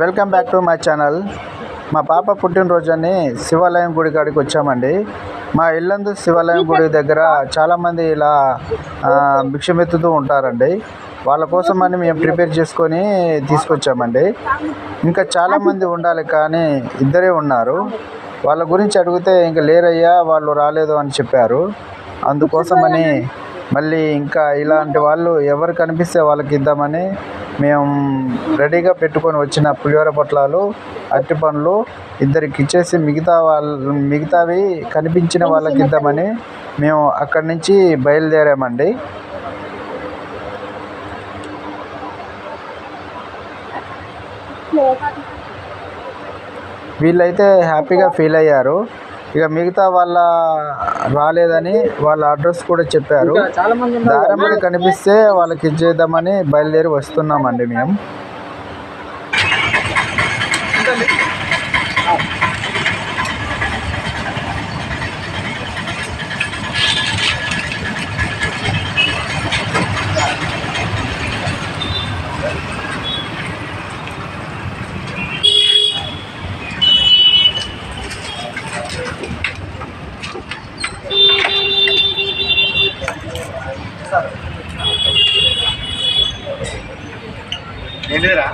Welcome back to my channel. మా పాప పుట్టినరోజని శివాలయం గుడి కాడికి వచ్చామండి. మా ఇల్లందు శివాలయం గుడి దగ్గర చాలామంది ఇలా భిక్షమెత్తుతూ ఉంటారండి. వాళ్ళ కోసం అని మేము ప్రిపేర్ చేసుకొని తీసుకొచ్చామండి. ఇంకా చాలామంది ఉండాలి కానీ ఇద్దరే ఉన్నారు. వాళ్ళ గురించి అడిగితే ఇంకా లేరయ్యా వాళ్ళు రాలేదు అని చెప్పారు. అందుకోసమని మళ్ళీ ఇంకా ఇలాంటి వాళ్ళు ఎవరు కనిపిస్తే వాళ్ళకి ఇద్దామని మేము రెడీగా పెట్టుకొని వచ్చిన పులిహోర పొట్లాలు అరటి పండ్లు ఇద్దరికి ఇచ్చేసి మిగతా వాళ్ళు మిగతావి కనిపించిన వాళ్ళకి ఇద్దామని మేము అక్కడి నుంచి బయలుదేరామండి. వీళ్ళైతే హ్యాపీగా ఫీల్ అయ్యారు. ఇక మిగతా వాళ్ళ రాలేదని వాళ్ళ అడ్రస్ కూడా చెప్పారు. దారమ్మడి కనిపిస్తే వాళ్ళకి ఇచ్చేద్దామని బయలుదేరి వస్తున్నామండి మేము. ఏంటిదిరా?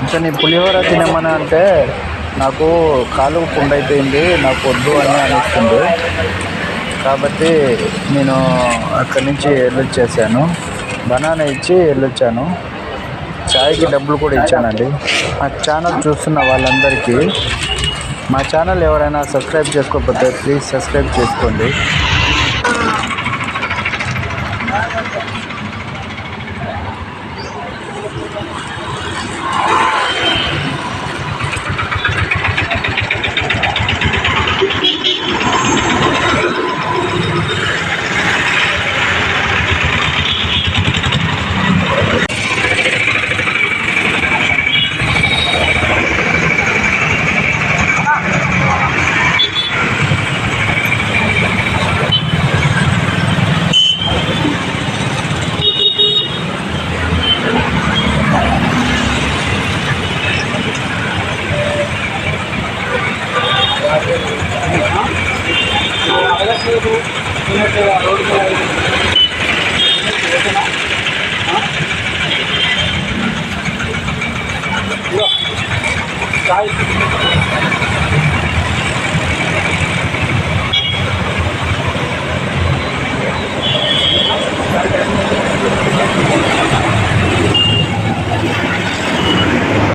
ఇంకా నీ పులిహోర తినమని అంటే నాకు కాలు పుండైపోయింది నాకు వద్దు అని అనిపిస్తుంది. కాబట్టి నేను అక్కడి నుంచి వెళ్ళొచ్చేసాను బనానా ఇచ్చి వెళ్ళొచ్చాను చాయ్కి డబ్బులు కూడా ఇచ్చానండి. మా ఛానల్ చూస్తున్న వాళ్ళందరికీ మా ఛానల్ ఎవరైనా సబ్స్క్రైబ్ చేసుకోకపోతే ప్లీజ్ సబ్స్క్రైబ్ చేసుకోండి. లేదు ఉన్నట్టు ఆ రోడ్డు మీద ఓకేనా చాయ్